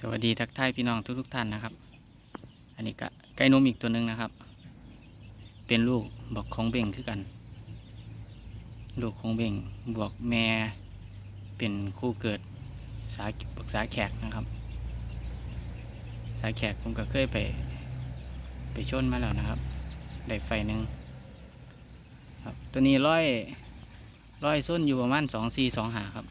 สวัสดีทักทายพี่น้องทุกทุกท่านนะครับ อันนี้ก็ไก่นมอีกตัวหนึ่งนะครับ เป็นลูกบอกของเบ่งคือกัน ลูกของเบ่งบวกแม่เป็นคู่เกิดสาบักษาแขกนะครับ สาแขกผมก็เคยไป ไปชนมาแล้วนะครับ ได้ไฟหนึ่งครับ ตัวนี้ร้อยร้อยส้นอยู่ประมาณสองสี่สองหาครับ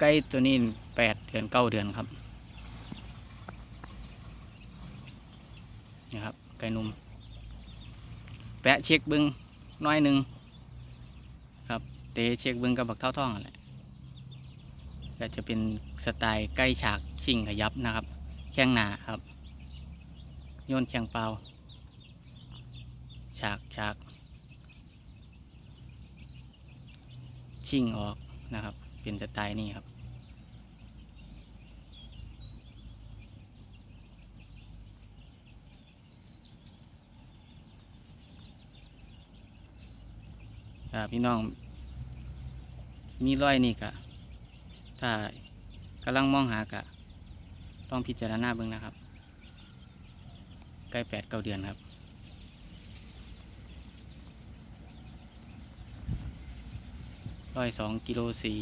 ไก่ตัวนี้แปดเดือนเก้าเดือนครับนี่ครับ ไก่นุ่ม แปะเช็คบึงน้อยหนึ่งครับ เตะเช็คบึงกับบักเท่าท่องอะไรก็จะเป็นสไตล์ใกล้ฉากชิงขยับนะครับ แข้งหนาครับโยนแข้งเปล่า ฉากฉากชิงออกนะครับ เป็นสไตล์นี้ครับพี่น้อง มีร้อยนี่กะถ้ากำลังมองหากะต้องพิจารณาเบิ่งนะครับ ใกล้แปดเก้าเดือนครับร้อยสองกิโลสี่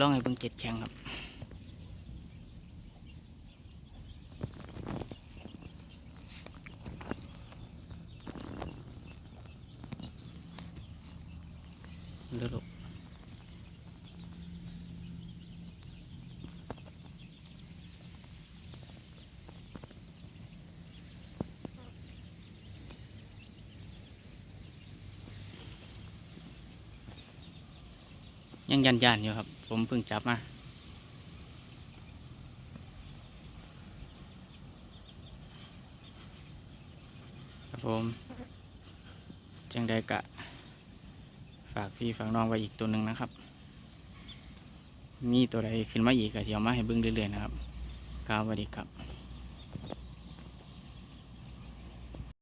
ลองให้เบิ่งเจ็ดแข็งครับเลือดลูกยังยันยันอยู่ครับ ผมเพิ่งจับมา ครับผม จังไดกะ ฝากพี่ฝากน้องไว้อีกตัวหนึ่งนะครับ มีตัวใดขึ้นมาอีกก็จะเอามาให้เบิ้งเรื่อยๆนะครับกล่าวสวัสดีครับ